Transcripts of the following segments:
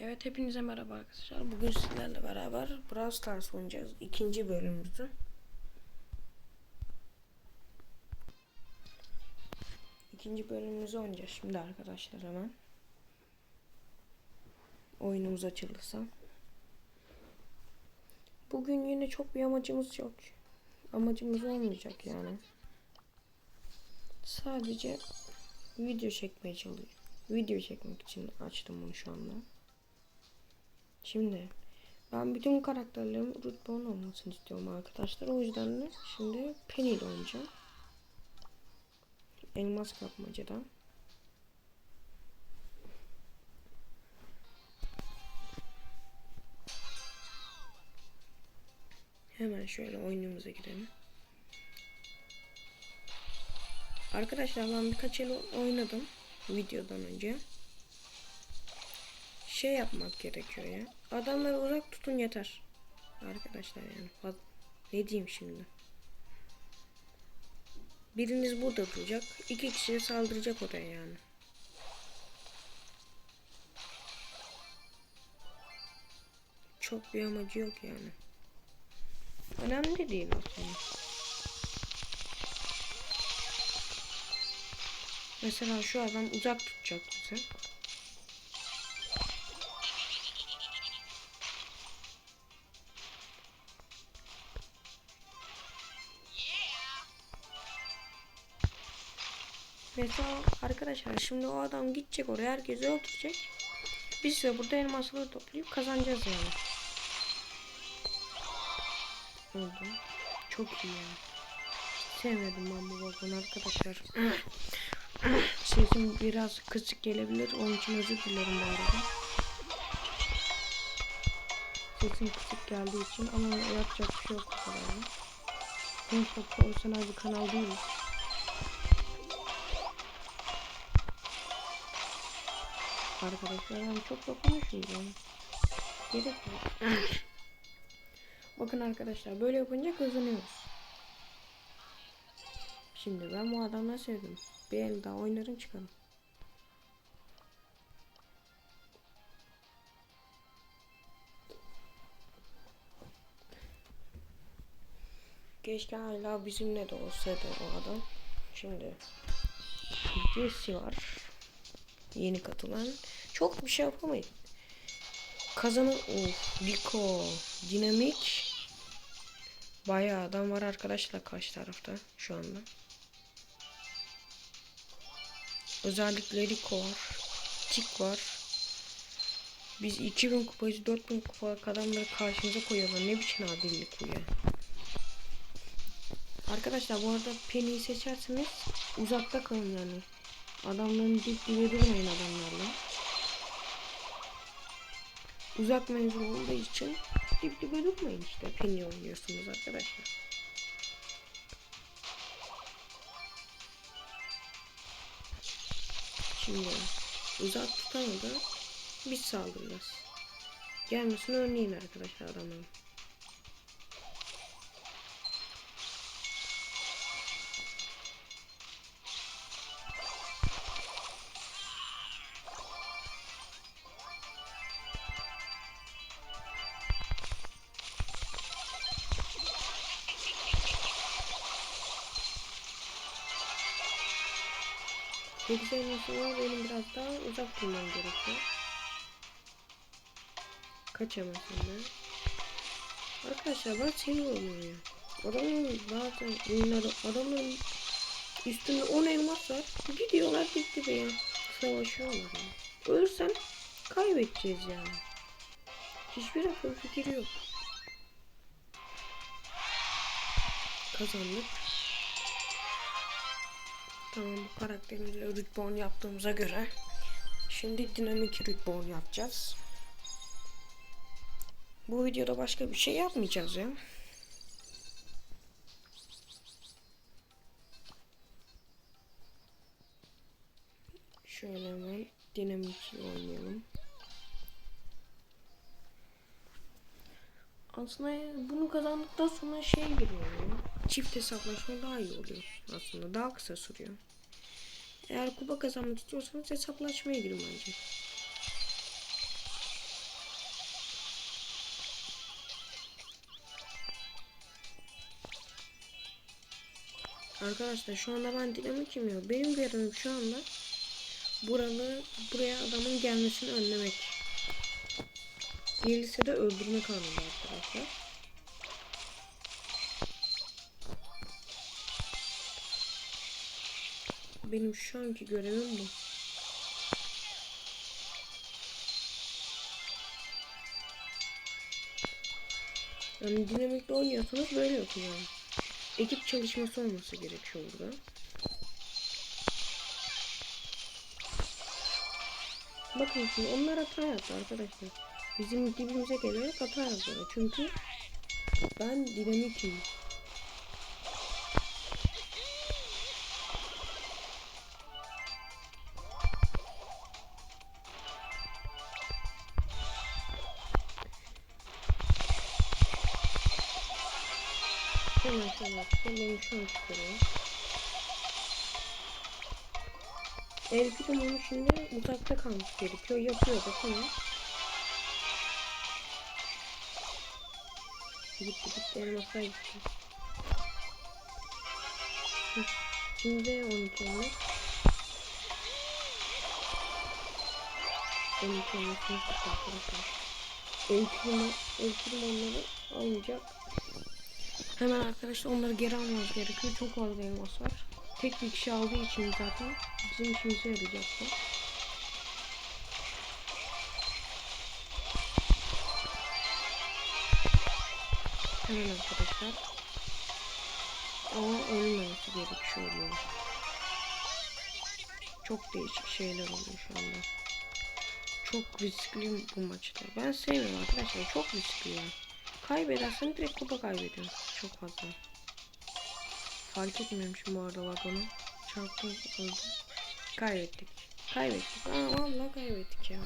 Evet hepinize merhaba arkadaşlar. Bugün sizlerle beraber Brawl Stars oynayacağız. İkinci bölümümüzü. İkinci bölümümüzü oynayacağız şimdi arkadaşlar hemen. Oyunumuz açılırsa. Bugün yine çok bir amacımız yok. Amacımız olmayacak yani. Sadece video çekmeye çalışıyorum. Video çekmek için açtım bunu şu anda. Şimdi ben bütün karakterlerim 10 olmasını istiyorum arkadaşlar. O yüzden de şimdi Penny ile oynayacağım. Elmas kapmacada. Hemen şöyle oyunumuza girelim. Arkadaşlar ben birkaç el oynadım videodan önce şey yapmak gerekiyor ya. Adamları uzak tutun yeter. Arkadaşlar yani. Ne diyeyim şimdi? Biriniz burada duracak. iki kişi saldıracak oraya yani. Çok bir amacı yok yani. Önemli de değil aslında. Mesela şu adam uzak tutacak bizi. Mesela arkadaşlar şimdi o adam gidecek oraya herkesi öldürecek. Biz de burada elmasları toplayıp kazanacağız yani. Oldu. Çok iyi ya. Sevmedim ben bu bakın arkadaşlar. Sesim biraz kısık gelebilir. Onun için özür dilerim bu arada. Sesim kısık geldiği için ama yapacak bir şey yok bu kadar. Sonuçta profesyonel kanal değiliz. Arkadaşlar ben çok da konuşmayacağım. Gerek yok. Bakın arkadaşlar böyle yapınca kazanıyoruz. Şimdi ben bu adamla sevdim. Bir el daha oynarım çıkarım. Keşke hala bizimle de olsaydı o adam. Şimdi Jesse var. Yeni katılan. Çok bir şey yapamayız. Kazanın of Rico dinamik bayağı adam var arkadaşlar karşı tarafta şu anda. Özellikle Rico var. Tik var. Biz 2000 kupayız 4000 kupa adamları karşımıza koyuyorlar. Ne biçim adillik bu ya. Arkadaşlar bu arada Penny'yi seçerseniz uzakta kalın yani. Adamların dip dibe durmayın adamlarla. Uzak menzil olduğu için dip dibe durmayın işte. Penny oynuyorsunuz arkadaşlar. Şimdi uzak tutanı da biz saldıracağız. Gelmesini önleyin arkadaşlar adamların. Elması var benim biraz daha uzak durmam gerekiyor. Kaçamazsın ben. Arkadaşlar ben seviyorum ya. Adamın bazen oyunları adamın üstünde 10 elmas var. Gidiyorlar dip dibe ya. Savaşıyorlar ya. Ölürsen kaybedeceğiz yani. Hiçbir akıl fikir yok. Kazandık. Tamam bu karakterimizle rütbe 10 yaptığımıza göre şimdi dinamik rütbe 10 yapacağız. Bu videoda başka bir şey yapmayacağız ya. Şöyle hemen dinamik oynayalım. Aslında bunu kazandıktan sonra şey gibi. Çift hesaplaşma daha iyi oluyor. Aslında daha kısa sürüyor. Eğer kupa kazanmak istiyorsanız hesaplaşmaya girin bence. Arkadaşlar şu anda ben dinamik yemiyor. Benim görevim şu anda buralı buraya adamın gelmesini önlemek. Gelirse de öldürmek anlamında arkadaşlar. Benim şu anki görevim bu. Yani dinamikle oynuyorsanız böyle yapın. Ekip çalışması olması gerekiyor burada. Bakın şimdi onlar hata yaptı arkadaşlar. Bizim dibimize gelerek hata yapıyorlar. Çünkü ben dinamikim. Hemen şöyle. Benim şu an çıkarıyor. Elfidem onu şimdi uzakta kalmış gerekiyor. Yapıyor da tamam. Gitti gitti elmaslar gitti. Şimdi 12 elmas. 12 elmasını tuttu arkadaşlar. Elfidem, Elfidem onları almayacak. Hemen arkadaşlar onları geri almamız gerekiyor. Çok fazla elmas var. Tek bir kişi aldığı için zaten bizim işimize yarayacak Hemen arkadaşlar. Ama ölmemesi gerekiyor. Çok değişik şeyler oluyor şu anda. Çok riskli bu maçlar. Ben sevmiyorum arkadaşlar. Çok riskli ya. Kaybedersen direkt kupa kaybediyorsun. Çok fazla. Fark etmemişim bu arada bak onu. Çarptım öldüm. Kaybettik. Kaybettik. Aa vallahi kaybettik ya.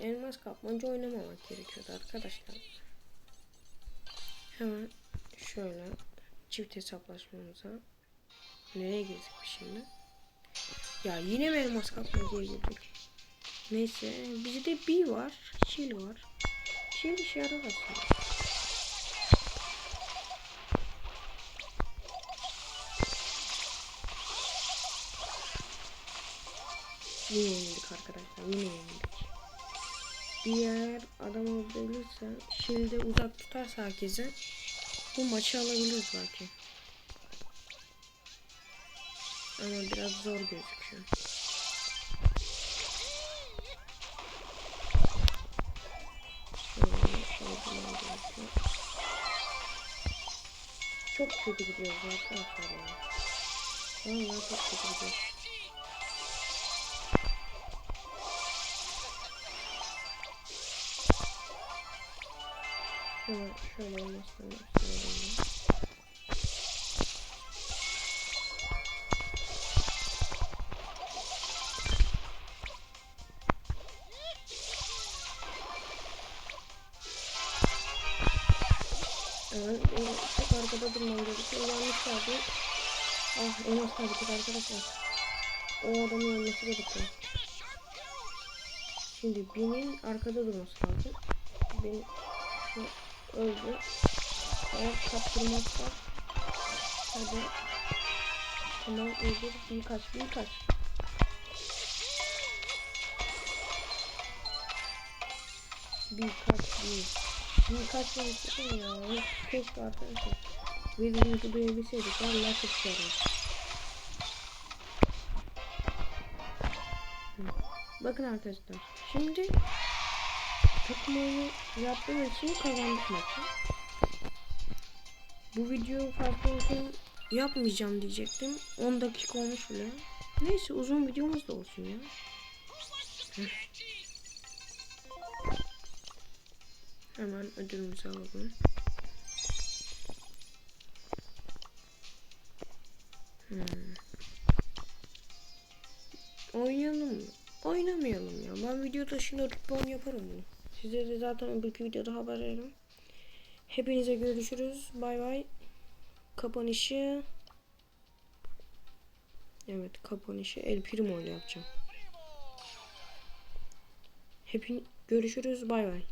Elmas kapmaca oynamamak gerekiyordu arkadaşlar. Hemen şöyle çift hesaplaşmamıza nereye girdik şimdi? Ya yine mi elmas kapmacaya girdik? Neyse bizde B var, Chill var. Chill işe yarar aslında. Yine yenildik arkadaşlar, yine yenildik. Bir yer adam öldürülürse, Shield'e uzak tutarsa herkese bu maçı alabiliriz belki. Ama biraz zor gözüküyor. Gerekiyor. Çok kötü gidiyoruz arkadaşlar ya. Vallahi çok kötü gidiyoruz. Hemen şöyle olmasını istiyorum. Evet, çok arkada durmam gerekiyor. Yanlış abi. Ah, en az kaybettik arkadaşlar. O adamın ölmesi gerekiyor. Şimdi benim arkada durması lazım. Benim şu öldü. Eğer kaptırmazsa hadi tamam öldür bir kaç bir kaç. Bir kaç bir. Bir kaç demiştim ya. Hiç Keşke arkadaşlar. Videomuzu duyabilseydik. Çok güzel Bakın arkadaşlar. Şimdi takım oyunu yaptığım için kazandık maçı. Bu video fazla uzun yapmayacağım diyecektim. 10 dakika olmuş bile. Neyse uzun videomuz da olsun ya. Hemen ödülümüzü alalım. Hmm. Oynayalım mı? Oynamayalım ya. Ben videoda şimdi rütbe yaparım bunu. Size de zaten öbürkü videoda haber veririm. Hepinize görüşürüz. Bay bay. Kapanışı Evet kapanışı El Primo ile yapacağım. Hepin görüşürüz. Bay bay.